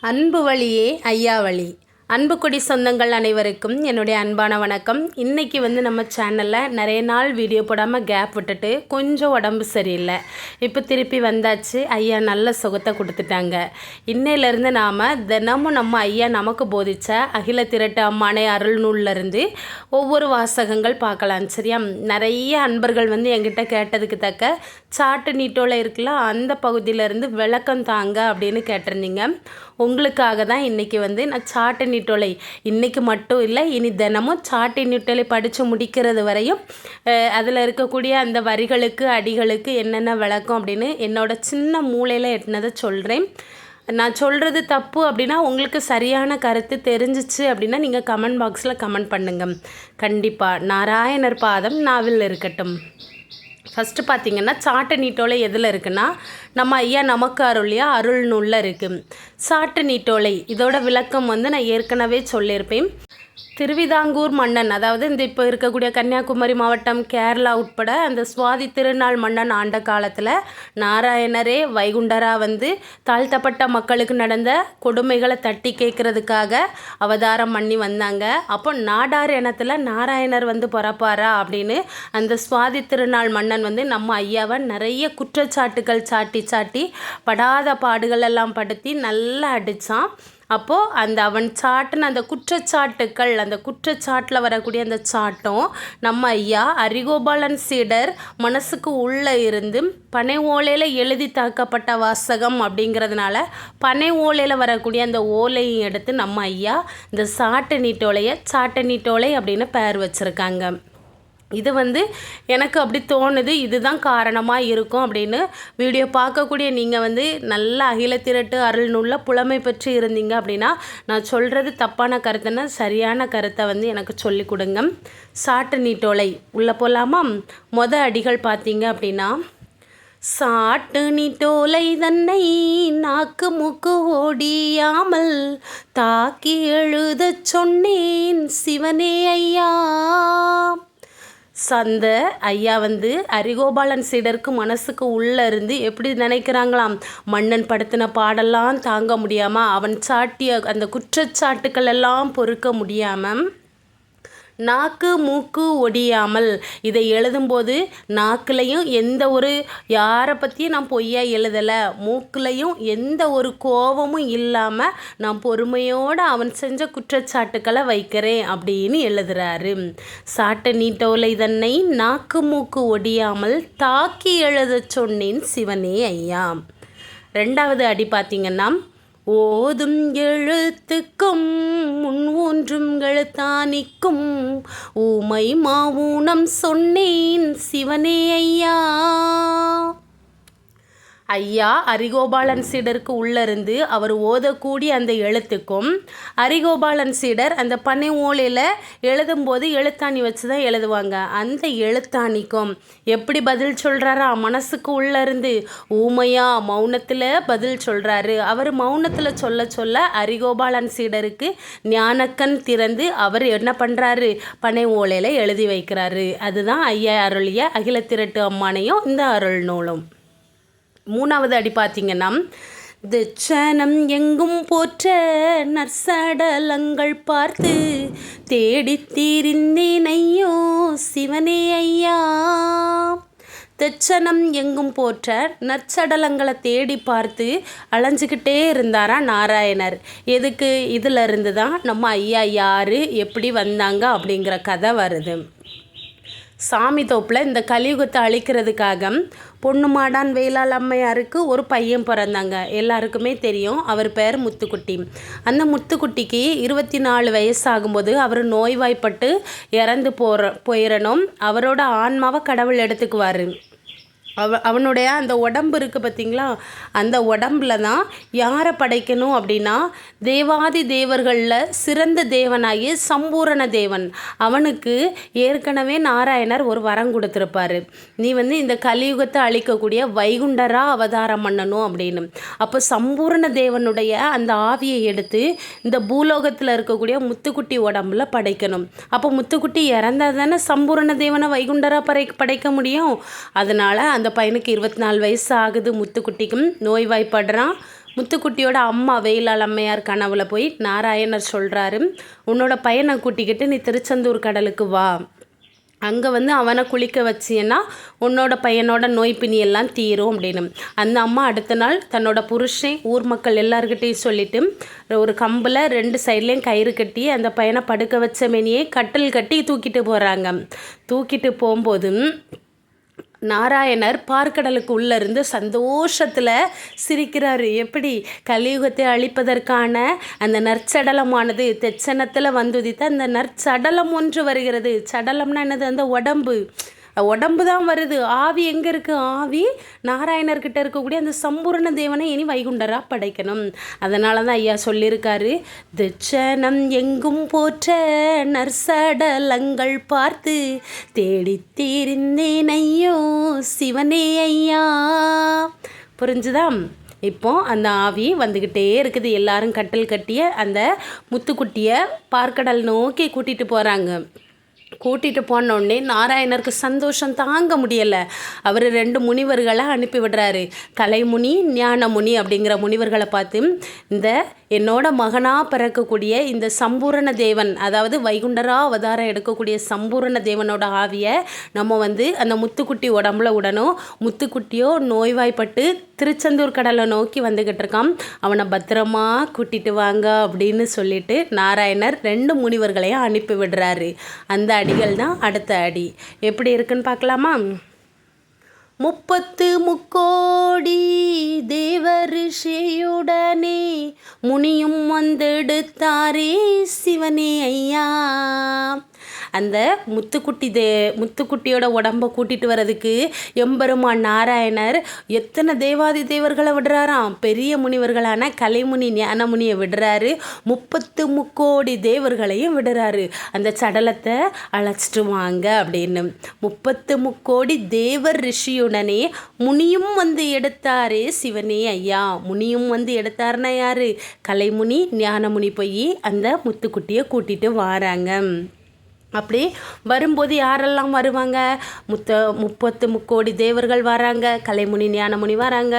அன்பு வழியே ஐயா வழி. அன்பு கொடி சொந்தங்கள் அனைவருக்கும் என்னுடைய அன்பான வணக்கம். இன்றைக்கி வந்து நம்ம சேனலில் நிறைய நாள் வீடியோ போடாமல் கேப் விட்டுட்டு கொஞ்சம் உடம்பு சரியில்லை. இப்போ திருப்பி வந்தாச்சு. ஐயா நல்ல சுகத்தை கொடுத்துட்டாங்க. இன்னையிலேருந்து நாம் தினமும் நம்ம ஐயா நமக்கு போதித்த அகில திரட்டு அம்மானை அருள் நூல்லேருந்து ஒவ்வொரு வாசகங்கள் பார்க்கலாம். சரியா? நிறைய அன்பர்கள் வந்து என்கிட்ட கேட்டதுக்கு தக்க சாட்டு நீட்டோல இருக்குல்ல அந்த பகுதியிலேருந்து விளக்கம் தாங்க அப்படின்னு கேட்டிருந்தீங்க. உங்களுக்காக தான் இன்றைக்கி வந்து நான் சாட்டு நியூட்டலை இன்றைக்கி மட்டும் இல்லை இனி தினமும் சாட்டு நியூட்டலை படித்து முடிக்கிறது வரையும் அதில் இருக்கக்கூடிய அந்த வரிகளுக்கு அடிகளுக்கு என்னென்ன விளக்கம் அப்படின்னு என்னோட சின்ன மூளையில் எட்டினதை சொல்கிறேன் நான் சொல்கிறது தப்பு அப்படின்னா உங்களுக்கு சரியான கருத்து தெரிஞ்சிச்சு அப்படின்னா நீங்கள் கமெண்ட் பாக்ஸில் கமெண்ட் பண்ணுங்கள் கண்டிப்பாக நாராயணர் பாதம் நாவில் இருக்கட்டும். ஃபஸ்ட்டு பார்த்தீங்கன்னா சாட்டு நீட்டோலை எதில் இருக்குன்னா நம்ம ஐயா நமக்கு அருளியா அருள் நூலில் இருக்குது சாட்டு நீட்டோலை இதோட விளக்கம் வந்து நான் ஏற்கனவே சொல்லியிருப்பேன். திருவிதாங்கூர் மன்னன் அதாவது இந்த இப்போ இருக்கக்கூடிய கன்னியாகுமரி மாவட்டம் கேரளா உட்பட அந்த சுவாதி திருநாள் மன்னன் ஆண்ட காலத்தில் நாராயணரே வைகுண்டரா வந்து தாழ்த்தப்பட்ட மக்களுக்கு நடந்த கொடுமைகளை தட்டி கேட்குறதுக்காக அவதாரம் பண்ணி வந்தாங்க. அப்போ நாடார் இனத்தில் நாராயணர் வந்து பிறப்பாரா அப்படின்னு அந்த சுவாதி திருநாள் மன்னன் வந்து நம்ம ஐயாவை நிறைய குற்றச்சாட்டுகள் சாட்டி சாட்டி படாத பாடுகள் எல்லாம் படுத்தி நல்லா அடித்தான் அப்போது அந்த அவன் சாட்டின அந்த குற்றச்சாட்டுக்கள் அந்த குற்றச்சாட்டில் வரக்கூடிய அந்த சாட்டம் நம்ம ஐயா அரிகோபாலன் சீடர் மனசுக்கு உள்ளே இருந்து பனை ஓலையில் எழுதி தாக்கப்பட்ட வாசகம் அப்படிங்கிறதுனால பனை ஓலையில் வரக்கூடிய அந்த ஓலையும் எடுத்து நம்ம ஐயா இந்த சாட்டு நீட்டோலையை சாட்டு நீட்டோலை அப்படின்னு பெயர் வச்சுருக்காங்க. இது வந்து எனக்கு அப்படி தோணுது இதுதான் காரணமாக இருக்கும் அப்படின்னு வீடியோ பார்க்கக்கூடிய நீங்கள் வந்து நல்ல அகில திரட்டு அருள் நூலில் புலமை பெற்று இருந்தீங்க அப்படின்னா நான் சொல்கிறது தப்பான கருத்துன்னா சரியான கருத்தை வந்து எனக்கு சொல்லி கொடுங்க. சாட்டு நீட்டோலை உள்ளே போகலாமா மொத அடிகள் பார்த்தீங்க அப்படின்னா சாட்டு நீட்டோலை தன்னை நாக்கு முக்கு ஓடியாமல் தாக்கி எழுதச் சொன்னேன் சிவனே ஐயா. சந்த ஐயா வந்து அரிகோபாலன் சீடருக்கு மனசுக்கு உள்ளே இருந்து எப்படி நினைக்கிறாங்களாம்? மன்னன் படுத்தின பாடெல்லாம் தாங்க முடியாமல் அவன் சாட்டிய அந்த குற்றச்சாட்டுக்கள் எல்லாம் பொறுக்க முடியாமல் நாக்கு மூக்கு ஒடியாமல். இதை எழுதும்போது நாக்குலையும் எந்த ஒரு யாரை பற்றியும் நான் பொய்யாக எழுதலை. மூக்குலையும் எந்த ஒரு கோபமும் இல்லாமல் நான் பொறுமையோடு அவன் செஞ்ச குற்றச்சாட்டுக்களை வைக்கிறேன் அப்படின்னு எழுதுறாரு. சாட்டை நீட்டோலை தன்னை நாக்கு மூக்கு ஒடியாமல் தாக்கி எழுத சொன்னேன் சிவனே ஐயா. ரெண்டாவது அடி பார்த்திங்கன்னா ஓதும் எழுத்துக்கும் முன் ஊன்றும் எழுத்தானிக்கும் ஊமை மாவூனம் சொன்னேன் சிவனே ஐயா. ஐயா அரிகோபாலன் சீடருக்கு உள்ளிருந்து அவர் ஓதக்கூடிய அந்த எழுத்துக்கும் அரிகோபாலன் சீடர் அந்த பனை ஓலையில் எழுதும்போது எழுத்தாணி வச்சு தான் எழுதுவாங்க. அந்த எழுத்தாணிக்கும் எப்படி பதில் சொல்கிறாரா மனசுக்கு உள்ளிருந்து ஊமையா மௌனத்தில் பதில் சொல்கிறாரு அவர் மௌனத்தில் சொல்ல சொல்ல அரிகோபாலன் சீடருக்கு ஞானக்கண் திறந்து அவர் என்ன பண்ணுறாரு பனை ஓலையில் எழுதி வைக்கிறாரு. அதுதான் ஐயா அருளிய அகில திரட்டு அம்மானையும் இந்த அருள் நூலும். மூணாவது அடி பார்த்தீங்கன்னா திச்சனம் எங்கும் போற்ற நற்சடலங்கள் பார்த்து தேடி தீரிந்தேன் ஐயோ சிவனே ஐயா. தெச்சனம் எங்கும் போற்ற நற்சடலங்களை தேடி பார்த்து அலைஞ்சிக்கிட்டே இருந்தாரா நாராயணர். எதுக்கு? இதுலேருந்து தான் நம்ம ஐயா யார்? எப்படி வந்தாங்க? அப்படிங்கிற கதை வருது. சாமி தோப்பில் இந்த கலியுகத்தை அழிக்கிறதுக்காக பொண்ணு மாடான் வேளாள் அம்மையாருக்கு ஒரு பையன் பிறந்தாங்க. எல்லாருக்குமே தெரியும். அவர் பேர் முத்துக்குட்டி. அந்த முத்துக்குட்டிக்கு இருபத்தி நாலு வயசாகும்போது அவர் நோய்வாய்ப்பட்டு இறந்து போகிற போயிடணும் அவரோட ஆன்மாவை கடவுள் எடுத்துக்குவார். அவ அவனுடைய அந்த உடம்பு இருக்குது பார்த்திங்களா அந்த உடம்புல தான் யாரை படைக்கணும் அப்படின்னா தேவாதி தேவர்களில் சிறந்த தேவனாகி சம்பூரண தேவன். அவனுக்கு ஏற்கனவே நாராயணர் ஒரு வரம் கொடுத்துருப்பாரு. நீ வந்து இந்த கலியுகத்தை அழிக்கக்கூடிய வைகுண்டரா அவதாரம் பண்ணணும் அப்படின்னு. அப்போ சம்பூரண தேவனுடைய அந்த ஆவியை எடுத்து இந்த பூலோகத்தில் இருக்கக்கூடிய முத்துக்குட்டி உடம்புல படைக்கணும். அப்போ முத்துக்குட்டி இறந்தால் தானே சம்பூரண தேவனை வைகுண்டராக படை படைக்க முடியும்? அதனால் அந்த பையனுக்கு இருபத்தி நாலு வயசு ஆகுது முத்துக்குட்டிக்கும். நோய்வாய்ப்படுறான். முத்துக்குட்டியோட அம்மா வெயிலால் அம்மையார் கனவுல போய் நாராயணர் சொல்கிறாரு உன்னோட பையனை கூட்டிக்கிட்டு நீ திருச்செந்தூர் கடலுக்கு வா. அங்கே வந்து அவனை குளிக்க வச்சியன்னா உன்னோட பையனோட நோய் பிணி எல்லாம் தீரும் அப்படின்னு. அந்த அம்மா அடுத்த நாள் தன்னோட புருஷன் ஊர் மக்கள் எல்லாருக்கிட்டையும் சொல்லிட்டு ஒரு கம்பில் ரெண்டு சைட்லேயும் கயிறு கட்டி அந்த பையனை படுக்க வச்ச மெனியே கட்டில் கட்டி தூக்கிட்டு போகிறாங்க தூக்கிட்டு போகும்போது நாராயணர் பார்க்கடலுக்கு உள்ளே இருந்து சந்தோஷத்தில் சிரிக்கிறார். எப்படி? கலியுகத்தை அழிப்பதற்கான அந்த நற்சடலமானது தெச்சனத்தில் வந்துதித்த அந்த நற்சடலம் ஒன்று வருகிறது. சடலம்னா என்னது? அந்த உடம்பு. உடம்பு தான் வருது. ஆவி எங்கே இருக்குது ஆவி நாராயணர்கிட்ட இருக்கக்கூடிய அந்த சம்பூர்ண தேவனை இனி வைகுண்டராக படைக்கணும். அதனால தான் ஐயா சொல்லியிருக்காரு திச்சனம் எங்கும் போற்ற நர்சடலங்கள் பார்த்து தேடித்தீர்ந்தேன் ஐயோ சிவனே ஐயா. புரிஞ்சுதா? இப்போ அந்த ஆவி வந்துக்கிட்டே இருக்குது. எல்லாரும் கட்டில் கட்டிய அந்த முத்துக்குட்டியை பார்க்கடல் நோக்கி கூட்டிகிட்டு போகிறாங்க கூட்டிகிட்டு போனோடனே நாராயணருக்கு சந்தோஷம் தாங்க முடியலை. அவர் ரெண்டு முனிவர்களை அனுப்பி விடுறாரு. கலைமுனி ஞானமுனி அப்படிங்கிற முனிவர்களை பார்த்து இந்த என்னோட மகனாக பிறக்கக்கூடிய இந்த சம்பூரண தேவன் அதாவது வைகுண்டரா அவதாரம் எடுக்கக்கூடிய சம்பூரண தேவனோட ஆவியை நம்ம வந்து அந்த முத்துக்குட்டி உடம்புல விடணும் முத்துக்குட்டியோ நோய்வாய்ப்பட்டு திருச்செந்தூர் கடலை நோக்கி வந்துக்கிட்டு இருக்கான். அவனை பத்திரமா கூட்டிட்டு வாங்க அப்படின்னு சொல்லிட்டு நாராயணர் ரெண்டு முனிவர்களையும் அனுப்பி விடுறாரு. அந்த அடிகள் தான் அடுத்த அடி. எப்படி இருக்குன்னு பார்க்கலாமா? முப்பத்து முக்கோடி தேவரிஷியுடனே முனியும் வந்தெடுத்தாரே சிவனே ஐயா. அந்த முத்துக்குட்டி தே முத்துக்குட்டியோட உடம்பை கூட்டிகிட்டு வர்றதுக்கு எம்பெருமான் நாராயணர் எத்தனை தேவாதி தேவர்களை விடுறாராம்? பெரிய முனிவர்களான கலைமுனி ஞானமுனியை விடுறாரு. முப்பத்து முக்கோடி தேவர்களையும் விடுறாரு. அந்த சடலத்தை அழைச்சிட்டு வாங்க அப்படின்னு. முப்பத்து முக்கோடி தேவர் ரிஷியுடனே முனியும் வந்து எடுத்தாரே சிவனே ஐயா. முனியும் வந்து எடுத்தாருன்னா யாரு? கலைமுனி ஞானமுனி போய் அந்த முத்துக்குட்டியை கூட்டிட்டு வராங்க. அப்படி வரும்போது யாரெல்லாம் வருவாங்க? முத்த முப்பத்து முக்கோடி தேவர்கள் வராங்க கலைமுனி ஞானமுனி வராங்க.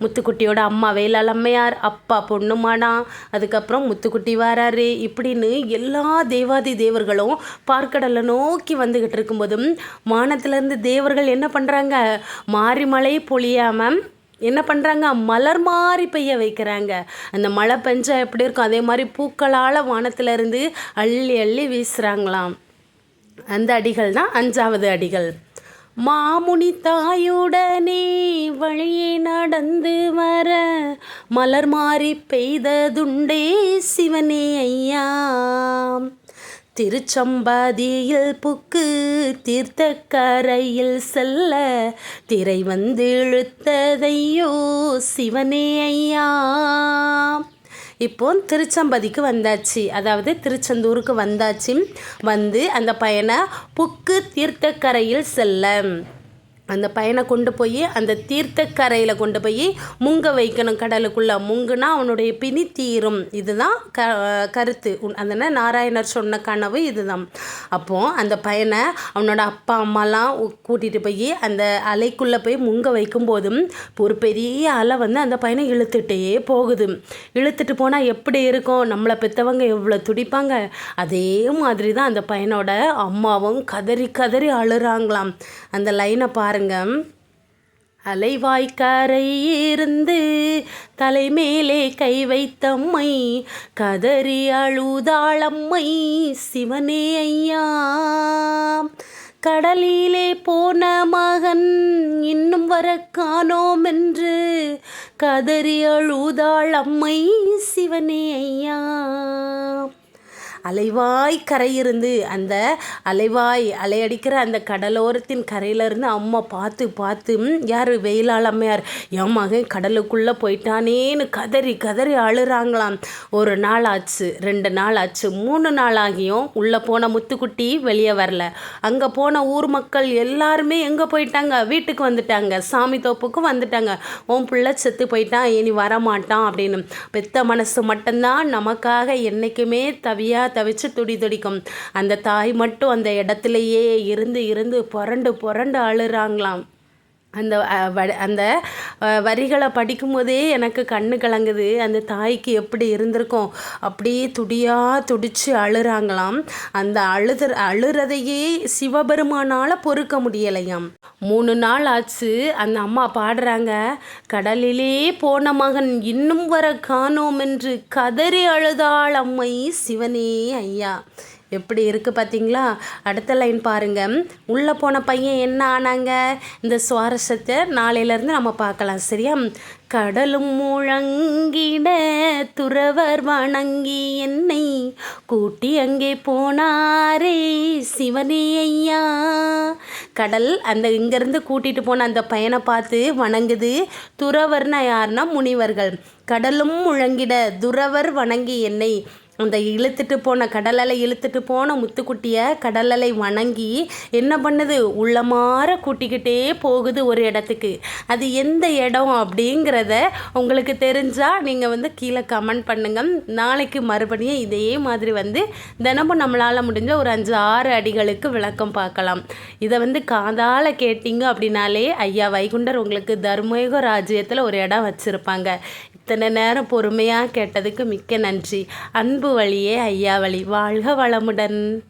முத்துக்குட்டியோட அம்மா வேலால் அம்மையார் அப்பா பொண்ணுமானா அதுக்கப்புறம் முத்துக்குட்டி வராரு. இப்படின்னு எல்லா தேவாதி தேவர்களும் பார்க்கடலை நோக்கி வந்துக்கிட்டு இருக்கும்போதும் வானத்திலேருந்து தேவர்கள் என்ன பண்ணுறாங்க மாறி மழை பொழியாமல் என்ன பண்ணுறாங்க மலர் மாதிரி பெய்ய வைக்கிறாங்க. அந்த மழை பெஞ்சா எப்படி இருக்கும்? அதே மாதிரி பூக்களால் வானத்திலேருந்து அள்ளி அள்ளி வீசுகிறாங்களாம் அந்த அடிகள் தான் அஞ்சாவது அடிகள். மாமுனி தாயுடனே வழியே நடந்து வர மலர் மாறி பெய்ததுண்டே சிவனே ஐயா. திருச்சம்பாதியில் புக்கு தீர்த்த கரையில் செல்ல திரை வந்து இழுத்ததையோ சிவனே ஐயா. இப்போ திருச்சம்பதிக்கு வந்தாச்சு. அதாவது திருச்செந்தூருக்கு வந்தாச்சு. வந்து அந்த பையனை புக்கு தீர்த்தக்கரையில் செல்ல. அந்த பையனை கொண்டு போய் அந்த தீர்த்தக்கரையில் கொண்டு போய் முங்க வைக்கணும் கடலுக்குள்ளே முங்குனா அவனுடைய பிணி தீரும். இதுதான் க கருத்து. அந்த நாராயணர் சொன்ன கனவு இதுதான். அப்போது அந்த பையனை அவனோட அப்பா அம்மாலாம் கூட்டிகிட்டு போய் அந்த அலைக்குள்ளே போய் முங்க வைக்கும் போதும் ஒரு பெரிய அலை வந்து அந்த பையனை இழுத்துட்டே போகுது. இழுத்துட்டு போனால் எப்படி இருக்கும்? நம்மளை பெற்றவங்க எவ்வளோ துடிப்பாங்க? அதே மாதிரி தான் அந்த பையனோட அம்மாவும் கதறி கதறி அழுறாங்களாம். அந்த லைனை பாரு பாருங்க அலைவாய்க்காரை இருந்து தலைமேலே கை வைத்தம்மை கதறி அழுதாளம்மை சிவனே ஐயா. கடலிலே போன மகன் இன்னும் வர காணோம் என்று கதறி அழுதாள் அம்மை சிவனே ஐயா. அலைவாய் கரையிருந்து அந்த அலைவாய் அலையடிக்கிற அந்த கடலோரத்தின் கரையிலேருந்து அம்மா பார்த்து பார்த்து யார் வெயிலாள் அம்மையார்? என் மகன் கடலுக்குள்ளே போயிட்டானேன்னு கதறி கதறி அழுறாங்களாம். ஒரு நாள் ஆச்சு ரெண்டு நாள் ஆச்சு மூணு நாள் ஆகியும் உள்ளே போன முத்துக்குட்டி வெளியே வரல. அங்கே போன ஊர் மக்கள் எல்லாருமே எங்கே போயிட்டாங்க? வீட்டுக்கு வந்துட்டாங்க சாமி தோப்புக்கு வந்துட்டாங்க. உன் பிள்ளை செத்து போயிட்டான் இனி வரமாட்டான் அப்படின்னு. பெத்த மனசு மட்டும்தான் நமக்காக என்றைக்குமே தவியா தவிச்சு துடி துடிக்கும். அந்த தாய் மட்டும் அந்த இடத்துலையே இருந்து இருந்து புரண்டு புரண்டு அழுறாங்களாம். அந்த அந்த வரிகளை படிக்கும்போதே எனக்கு கண்ணு கலங்குது. அந்த தாய்க்கு எப்படி இருந்திருக்கும்? அப்படியே துடியாக துடிச்சு அழுறாங்களாம். அந்த அழுத அழுறதையே சிவபெருமானால் பொறுக்க முடியலையாம். மூணு நாள் ஆச்சு அந்த அம்மா பாடுறாங்க. கடலிலே போன மகன் இன்னும் வர காணோம் என்று கதறி அழுதாள் அம்மை சிவனே ஐயா. எப்படி இருக்குது பார்த்தீங்களா அடுத்த லைன் பாருங்கள் உள்ளே போன பையன் என்ன ஆனாங்க? இந்த சுவாரஸ்யத்தை நாளையிலேருந்து நம்ம பார்க்கலாம். சரியா? கடலும் முழங்கிட துறவர் வணங்கி என்னை கூட்டி அங்கே போனாரே சிவனே ஐயா. கடல் அந்த இங்கேருந்து கூட்டிகிட்டு போன அந்த பையனை பார்த்து வணங்குது துறவர்னா யாருன்னா முனிவர்கள். கடலும் முழங்கிட துறவர் வணங்கி என்னை அந்த இழுத்துட்டு போன கடலலை இழுத்துட்டு போன முத்துக்குட்டியை கடலலை வணங்கி என்ன பண்ணுது? உள்ளமாற கூட்டிக்கிட்டே போகுது ஒரு இடத்துக்கு. அது எந்த இடம் அப்படிங்கிறத உங்களுக்கு தெரிஞ்சால் நீங்கள் வந்து கீழே கமெண்ட் பண்ணுங்கள் நாளைக்கு மறுபடியும் இதே மாதிரி வந்து தினமும் நம்மளால் முடிஞ்ச ஒரு அஞ்சு ஆறு அடிகளுக்கு விளக்கம் பார்க்கலாம். இதை வந்து காதால் கேட்டிங்க அப்படின்னாலே ஐயா வைகுண்டர் உங்களுக்கு தர்மயுக ராஜ்யத்தில் ஒரு இடம் வச்சுருப்பாங்க. இத்தனை நேரம் பொறுமையாக கேட்டதுக்கு மிக்க நன்றி. அன்பு வழியே ஐயா வழி. வாழ்க வளமுடன்.